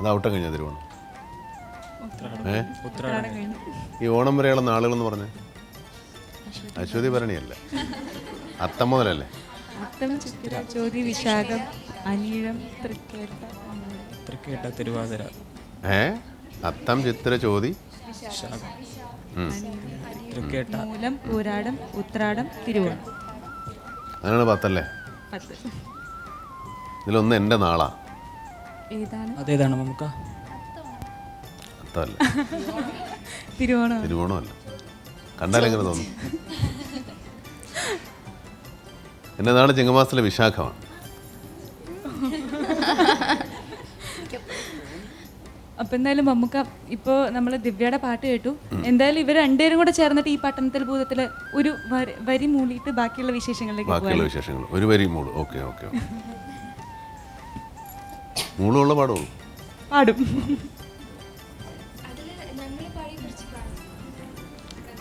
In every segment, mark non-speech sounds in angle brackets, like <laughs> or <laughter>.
അത് ഔട്ടം കഴിഞ്ഞ തിരുവോണം ഏ? ഈ ഓണം വരെയുള്ള നാളുകളെന്ന് പറഞ്ഞ? അശ്വതി ഭരണിയല്ല? അത്തം മുതലല്ലേ? അത്തം ചിത്തിര ചോതി വിശാഖം അനീഴം തൃക്കേട്ട തൃക്കേട്ട തിരുവാതിര. ഏ? അത്തം ചിത്തിര ചോതി. തൃക്കേട്ട. മൂലം പൂരാടം ഉത്രാടം തിരുവോണം. അങ്ങനെയാണ് പത്തല്ലേ? പത്ത്. ഇതിലൊന്ന് എന്റെ നാളാ. ഏതാണ്? അതേതാണ് നമുക്ക് അത്തമല്ല <laughs> തിരുവോണം. തിരുവോണമല്ല. കണ്ടാലെങ്ങനെ തോന്നും? എന്റെ നാട് ചിങ്ങമാസത്തിലെ വിശാഖമാണ്. അപ്പൊ എന്തായാലും മമ്മൂക്ക ഇപ്പോ നമ്മൾ ദിവ്യയുടെ പാട്ട് കേട്ടു. എന്തായാലും ഇവർ രണ്ടുപേരും കൂടെ ചേർന്നിട്ട് ഈ പട്ടണത്തിൽ ഭൂതത്തിൽ ഒരു വരി- വരി മൂളിയിട്ട് ബാക്കിയുള്ള വിശേഷങ്ങളിലേക്ക് പോകാം ബാക്കിയുള്ള വിശേഷങ്ങൾ. ഒരു വരി മൂൾ ഓക്കെ ഓക്കെ ഓക്കെ. മൂളുള്ള പാടുള്ളൂ. പാടും.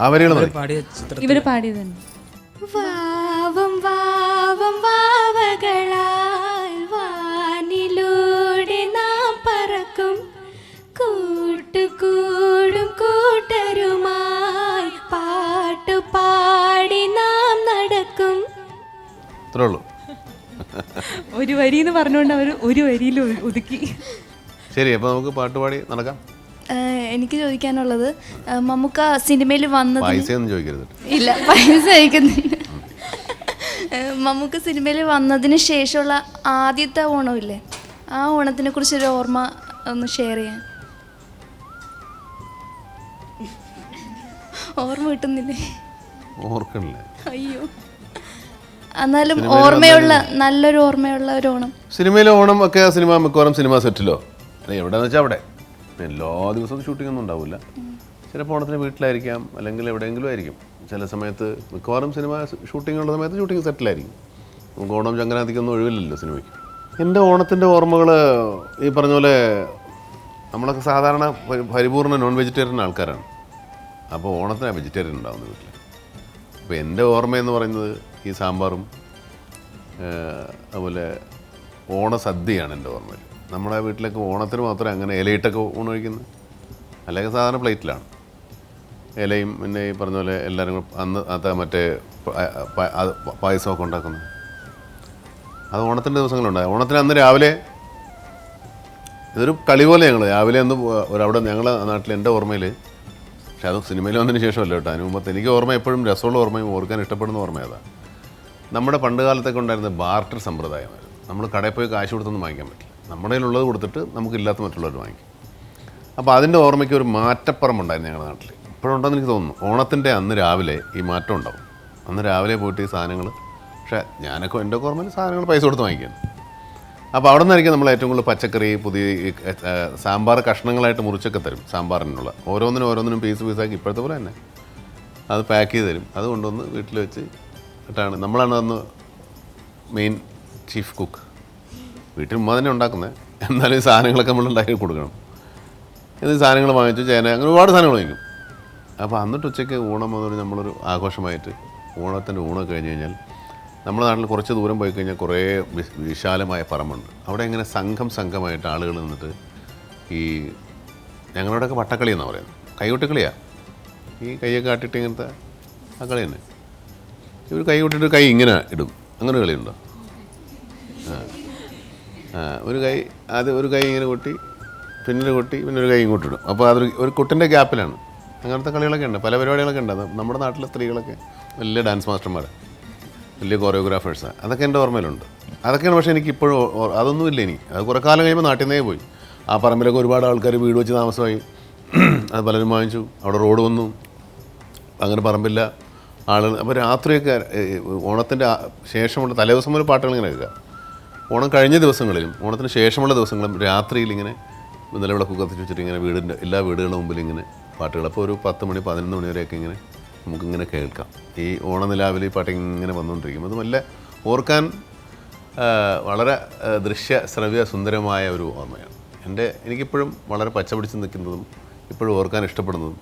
ആ വരികൾ മതി പാടിയ ചിത്ര ഇവർ പാടിയത് തന്നെ. വാവം വാവം വാവകളാൽ വാനിലൂടെ നാം പറക്കും. കൂട്ടുകൂടും കൂട്ടരുമായി പാട്ടുപാടി നാം നടക്കും. ഇത്രേ ഉള്ളൂ. ഒരു വരി എന്ന് പറഞ്ഞുകൊണ്ട് അവർ ഒരു വരിയിൽ ഒതുക്കി. ശരി അപ്പോൾ നമുക്ക് പാട്ടുപാടി നടക്കാം. എനിക്ക് ചോദിക്കാനുള്ളത് മമ്മൂക്ക സിനിമയിൽ വന്നത് പൈസയൊന്നും ചോദിക്കരുത്. ഇല്ല പൈസ മമ്മൂക്ക സിനിമയിൽ വന്നതിന് ശേഷമുള്ള ആദ്യത്തെ ഓണമില്ലേ? ആ ഓണത്തിനെ കുറിച്ച് ഒരു ഓർമ്മ ഒന്ന് ഷെയർ ചെയ്യാൻ. ഓർമ്മ കിട്ടുന്നില്ലേ? ഓർക്കണില്ല. അയ്യോ. എന്നാലും ഓർമ്മയുള്ള നല്ലൊരു ഓർമ്മയുള്ള ഒരു ഓണം. സിനിമയിലെ ഓണം ഒക്കെ ആ സിനിമ മിക്കവാറും സിനിമ സെറ്റിലോ? അല്ല എവിടെയെന്ന് വെച്ചാൽ അവിടെ. എല്ലാ ദിവസവും ഷൂട്ടിംഗ് ഒന്നും ഉണ്ടാവില്ല ചിലപ്പോൾ ഓണത്തിന് വീട്ടിലായിരിക്കാം അല്ലെങ്കിൽ എവിടെയെങ്കിലും ആയിരിക്കും. ചില സമയത്ത് മിക്കവാറും സിനിമ ഷൂട്ടിംഗ് ഉള്ള സമയത്ത് ഷൂട്ടിംഗ് സെറ്റിലായിരിക്കും. നമുക്ക് ഓണം ചങ്ങനാതിക്കൊന്നും ഒഴിവില്ലല്ലോ സിനിമയ്ക്ക്. എന്റെ ഓണത്തിന്റെ ഓർമ്മകൾ ഈ പറഞ്ഞ പോലെ നമ്മളൊക്കെ സാധാരണ പരി- പരിപൂർണ നോൺ വെജിറ്റേറിയൻ ആൾക്കാരാണ്. അപ്പോൾ ഓണത്തിന് വെജിറ്റേറിയൻ ഉണ്ടാവുന്ന വീട്ടിൽ അപ്പോൾ എന്റെ ഓർമ്മയെന്ന് പറയുന്നത് ഈ സാമ്പാറും അതുപോലെ ഓണസദ്യയാണ് എന്റെ ഓർമ്മയിൽ നമ്മുടെ വീട്ടിലൊക്കെ ഓണത്തിന് മാത്രമേ അങ്ങനെ ഇലയിട്ടൊക്കെ ഊണ് കഴിക്കുന്നത് അല്ലെങ്കിൽ സാധാരണ പ്ലേറ്റിലാണ്. ഇലയും പിന്നെ ഈ പറഞ്ഞ പോലെ എല്ലാവരും അന്ന് അത് മറ്റേ പായസമൊക്കെ ഉണ്ടാക്കുന്നത് അത് ഓണത്തിന്റെ ദിവസങ്ങളുണ്ടായി ഓണത്തിന് അന്ന് രാവിലെ ഇതൊരു കളി പോലെ ഞങ്ങൾ രാവിലെ അന്ന് അവിടെ ഞങ്ങളെ നാട്ടിൽ എന്റെ ഓർമ്മയിൽ പക്ഷെ അത് സിനിമയിൽ വന്നതിന് ശേഷമല്ല കേട്ടോ. അതിന് മുമ്പത്തെ എനിക്ക് ഓർമ്മ എപ്പോഴും രസമുള്ള ഓർമ്മയും ഓർക്കാൻ ഇഷ്ടപ്പെടുന്ന ഓർമ്മ അതാണ് നമ്മുടെ പണ്ട് കാലത്തൊക്കെ ഉണ്ടായിരുന്ന ബാർട്ടർ സമ്പ്രദായമായിരുന്നു. നമ്മൾ കടയിൽ പോയി കാശ് കൊടുത്തൊന്നും വാങ്ങിക്കാൻ പറ്റില്ല. നമ്മുടെ കയ്യിലുള്ളത് കൊടുത്തിട്ട് നമുക്കില്ലാത്ത മറ്റുള്ളവർ വാങ്ങിക്കും. അപ്പോൾ അതിന്റെ ഓർമ്മയ്ക്ക് ഒരു മാറ്റപ്പുറമുണ്ടായിരുന്നു ഞങ്ങളുടെ നാട്ടിൽ ഇപ്പോഴുണ്ടെന്ന് എനിക്ക് തോന്നുന്നു. ഓണത്തിന്റെ അന്ന് രാവിലെ ഈ മാറ്റം ഉണ്ടാവും. അന്ന് രാവിലെ പോയിട്ട് ഈ സാധനങ്ങൾ പക്ഷേ ഞാനൊക്കെ എന്റെ ഓർമ്മയിൽ സാധനങ്ങൾ പൈസ കൊടുത്ത് വാങ്ങിക്കാൻ അപ്പോൾ അവിടെ നിന്നായിരിക്കും നമ്മൾ ഏറ്റവും കൂടുതൽ പച്ചക്കറി പുതിയ സാമ്പാർ കഷ്ണങ്ങളായിട്ട് മുറിച്ചൊക്കെ തരും സാമ്പാറിനുള്ള. ഓരോന്നിനും ഓരോന്നിനും പീസ് പീസാക്കി ഇപ്പോഴത്തെ പോലെ തന്നെ. അത് പാക്ക് ചെയ്ത് തരും. അത് കൊണ്ടുവന്ന് വീട്ടിൽ വെച്ച് ഇട്ടാണ്. നമ്മളാണ് അന്ന് മെയിൻ ചീഫ് കുക്ക് വീട്ടിൽ ഉമ്മ തന്നെ ഉണ്ടാക്കുന്നത് എന്നാലും ഈ സാധനങ്ങളൊക്കെ നമ്മൾ ഉണ്ടാക്കി കൊടുക്കണം. എന്നീ സാധനങ്ങൾ വാങ്ങിച്ചു ചേന അങ്ങനെ ഒരുപാട് സാധനങ്ങൾ വാങ്ങിക്കും. അപ്പോൾ അന്നിട്ട് ഉച്ചയ്ക്ക് ഊണം എന്നൊരു നമ്മളൊരു ആഘോഷമായിട്ട് ഓണത്തിന്റെ ഊണൊക്കെ കഴിഞ്ഞ് കഴിഞ്ഞാൽ നമ്മുടെ നാട്ടിൽ കുറച്ച് ദൂരം പോയി കഴിഞ്ഞാൽ കുറേ വിശാലമായ പറമ്പുണ്ട്. അവിടെ ഇങ്ങനെ സംഘം സംഘമായിട്ട് ആളുകൾ നിന്നിട്ട് ഈ ഞങ്ങളുടെയൊക്കെ വട്ടക്കളി എന്നാണ് പറയുന്നത്. കൈകൊട്ടിക്കളിയാണ് ഈ കൈയൊക്കെ കാട്ടിട്ട് ഇങ്ങനത്തെ ആ കളി തന്നെ. ഇവർ കൈ കൊട്ടിട്ട് കൈ ഇങ്ങനെ ഇടും. അങ്ങനെ കളിയുണ്ടോ? ആ. ആ ഒരു കൈ ആദ്യം ഒരു കൈ ഇങ്ങനെ കൊട്ടി പിന്നൊരു കൊട്ടി പിന്നെ ഒരു കൈ ഇങ്ങോട്ട് ഇടും. അപ്പോൾ അതൊരു ഒരു കുട്ടിന്റെ ഗ്യാപ്പിലാണ്. അങ്ങനത്തെ കളികളൊക്കെ ഉണ്ട്. പല പരിപാടികളൊക്കെ ഉണ്ട്. നമ്മുടെ നാട്ടിലെ സ്ത്രീകളൊക്കെ വലിയ ഡാൻസ് മാസ്റ്റർമാർ വലിയ കൊറിയോഗ്രാഫേഴ്സാണ് അതൊക്കെ എന്റെ ഓർമ്മയിലുണ്ട്. അതൊക്കെയാണ് പക്ഷേ എനിക്ക് ഇപ്പോഴും ഓ- ഓ- അതൊന്നും ഇല്ല ഇനി അത് കുറേ കാലം കഴിയുമ്പോൾ നാട്ടിൽ നിന്നേ പോയി. ആ പറമ്പിലൊക്കെ ഒരുപാട് ആൾക്കാർ വീട് വെച്ച് താമസമായി. അത് പലരും വാങ്ങിച്ചു. അവിടെ റോഡ് വന്നു. അങ്ങനെ പറമ്പില്ല. ആളുകൾ അപ്പോൾ രാത്രിയൊക്കെ ഓണത്തിന്റെ ശേഷമുള്ള തലേദിവസം മുതൽ പാട്ടുകൾ ഇങ്ങനെ കേൾക്കുക ഓണം കഴിഞ്ഞ ദിവസങ്ങളിലും ഓണത്തിന് ശേഷമുള്ള ദിവസങ്ങളും രാത്രിയിൽ ഇങ്ങനെ നിലവിളക്ക് കത്തിച്ച് വെച്ചിട്ട് ഇങ്ങനെ വീടിന്റെ എല്ലാ വീടുകളുടെ മുമ്പിൽ ഇങ്ങനെ പാട്ടുകൾ. അപ്പോൾ ഒരു പത്ത് മണി പതിനൊന്ന് മണി വരെയൊക്കെ ഇങ്ങനെ നമുക്കിങ്ങനെ കേൾക്കാം. ഈ ഓണനിലാവിൽ ഈ പാട്ട് ഇങ്ങനെ വന്നുകൊണ്ടിരിക്കും. അത് നല്ല ഓർക്കാൻ വളരെ ദൃശ്യ ശ്രവ്യ സുന്ദരമായ ഒരു ഓർമ്മയാണ്. എന്റെ എനിക്കിപ്പോഴും വളരെ പച്ച പിടിച്ച് നിൽക്കുന്നതും ഇപ്പോഴും ഓർക്കാൻ ഇഷ്ടപ്പെടുന്നതും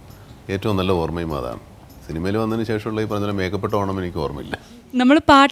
ഏറ്റവും നല്ല ഓർമ്മയും അതാണ്. സിനിമയിൽ വന്നതിന് ശേഷമുള്ള ഈ പറഞ്ഞ മേക്കപ്പെട്ട ഓണം എനിക്ക് ഓർമ്മയില്ല. നമ്മൾ പാട്ട്